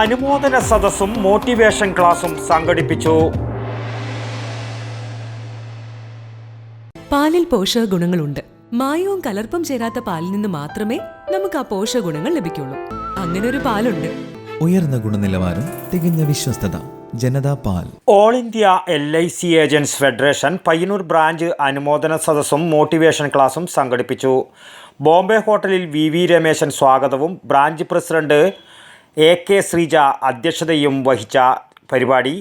അനുമോദന സദസ്സും മോട്ടിവേഷൻ ക്ലാസും സംഘടിപ്പിച്ചു. പാലിൽ പോഷക ഗുണങ്ങളുണ്ട്. മായവും കലർപ്പും ചേരാത്ത പാലിൽ നിന്ന് മാത്രമേ നമുക്ക് ആ പോഷക ഗുണങ്ങൾ ലഭിക്കുള്ളൂ. അങ്ങനെ ഒരു പാലുണ്ട്. ഉയർന്ന ഗുണനിലവാരം തികഞ്ഞ വിശ്വസ്തത ജനതാ പാൽ. All India L I C agents federation Payyanur branch അനുമോദന സദസ്സും മോട്ടിവേഷൻ ക്ലാസും സംഘടിപ്പിച്ചു. ബോംബെ ഹോട്ടലിൽ വി വി രമേശൻ സ്വാഗതവും branch president A K Sreeja അധ്യക്ഷതയും വഹിച്ച പരിപാടി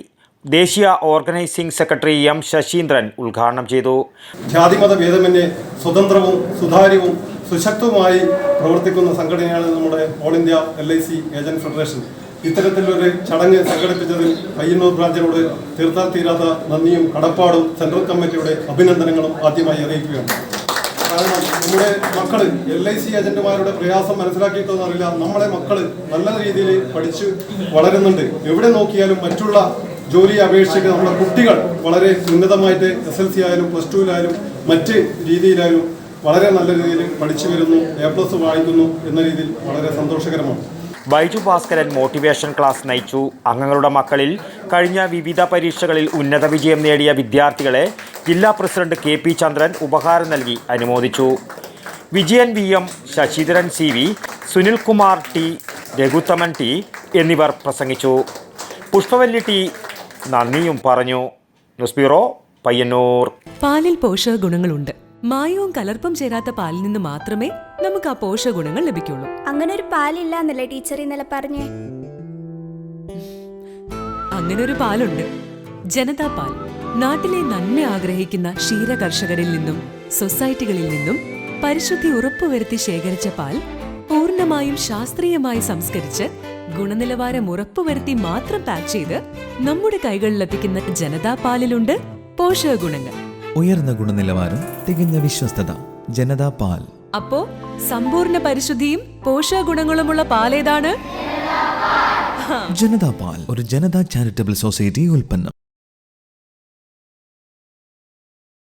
ദേശീയ ഓർഗനൈസിംഗ് സെക്രട്ടറി എം ശശീന്ദ്രൻ ഉദ്ഘാടനം ചെയ്തു. ജാതിമത ഭേദമന്യേ സ്വതന്ത്രവും സുതാര്യവും സുശക്തവുമായി പ്രവർത്തിക്കുന്ന സംഘടനയാണ് നമ്മുടെ all India L I C agent federation. ഇത്തരത്തിലൊരു ചടങ്ങ് സംഘടിപ്പിച്ചതിൽ പയ്യന്നൂർ ബ്രാഞ്ചിനോട് തീർത്താൽ തീരാത്ത നന്ദിയും കടപ്പാടും സെൻട്രൽ കമ്മിറ്റിയുടെ അഭിനന്ദനങ്ങളും ആദ്യമായി അറിയിക്കുകയാണ്. കാരണം നമ്മുടെ മക്കൾ എൽ ഐ സി ഏജന്റുമാരുടെ പ്രയാസം മനസ്സിലാക്കിയിട്ടൊന്നും അറിയില്ല. നമ്മളെ മക്കൾ നല്ല രീതിയിൽ പഠിച്ച് വളരുന്നുണ്ട്. എവിടെ നോക്കിയാലും മറ്റുള്ള ജോലിയെ അപേക്ഷിച്ച് നമ്മുടെ കുട്ടികൾ വളരെ ഉന്നതമായിട്ട് എസ് എൽ സി ആയാലും പ്ലസ് ടുവിലായാലും മറ്റ് രീതിയിലായാലും വളരെ നല്ല രീതിയിൽ പഠിച്ചു വരുന്നു. എ പ്ലസ് വായിക്കുന്നു എന്ന രീതിയിൽ വളരെ സന്തോഷകരമാണ്. ബൈജു ഭാസ്കരൻ മോട്ടിവേഷൻ ക്ലാസ് നയിച്ചു. അംഗങ്ങളുടെ മക്കളിൽ കഴിഞ്ഞ വിവിധ പരീക്ഷകളിൽ ഉന്നത വിജയം നേടിയ വിദ്യാർത്ഥികളെ ജില്ലാ പ്രസിഡന്റ് കെ പി ചന്ദ്രൻ ഉപഹാരം നൽകി അനുമോദിച്ചു. Vijayan V M Sasidharan C V Sunilkumar T Raghuthaman T എന്നിവർ പ്രസംഗിച്ചു. പുഷ്പവല്ലി ടി നന്ദിയും പറഞ്ഞു. News bureau Payyanur. പാലിൽ പോഷക ഗുണങ്ങളുണ്ട്. മായവും കലർപ്പും ചേരാത്ത പാലിൽ നിന്ന് മാത്രമേ നമുക്ക് ആ പോഷകഗുണങ്ങൾ ലഭിക്കുള്ളൂ. അങ്ങനെ ഒരു പാലില്ല എന്നല്ലേ ടീച്ചർ ഇന്നലെ പറഞ്ഞേ? അങ്ങനെ ഒരു പാലുണ്ട്. ജനതാ പാൽ. നാട്ടിലെ നന്മ ആഗ്രഹിക്കുന്ന ക്ഷീര കർഷകരിൽ നിന്നും സൊസൈറ്റികളിൽ നിന്നും പരിശുദ്ധി ഉറപ്പുവരുത്തി ശേഖരിച്ച പാൽ പൂർണമായും ശാസ്ത്രീയമായി സംസ്കരിച്ച് ഗുണനിലവാരം ഉറപ്പുവരുത്തി മാത്രം പാക്ക് ചെയ്ത് നമ്മുടെ കൈകളിലെത്തിക്കുന്ന ജനതാ പാലിലുണ്ട് പോഷക ഗുണങ്ങൾ ഉയർന്ന ഗുണനിലവാരം തികഞ്ഞ വിശ്വസ്തത ജനതാ പാൽ. അപ്പോ സമ്പൂർണ പരിശുദ്ധിയും പോഷകഗുണങ്ങളുമുള്ള പാലേതാണ്? ജനതാ പാൽ ഒരു ജനതാ ചാരിറ്റബിൾ സൊസൈറ്റി ഉൽപ്പന്നം.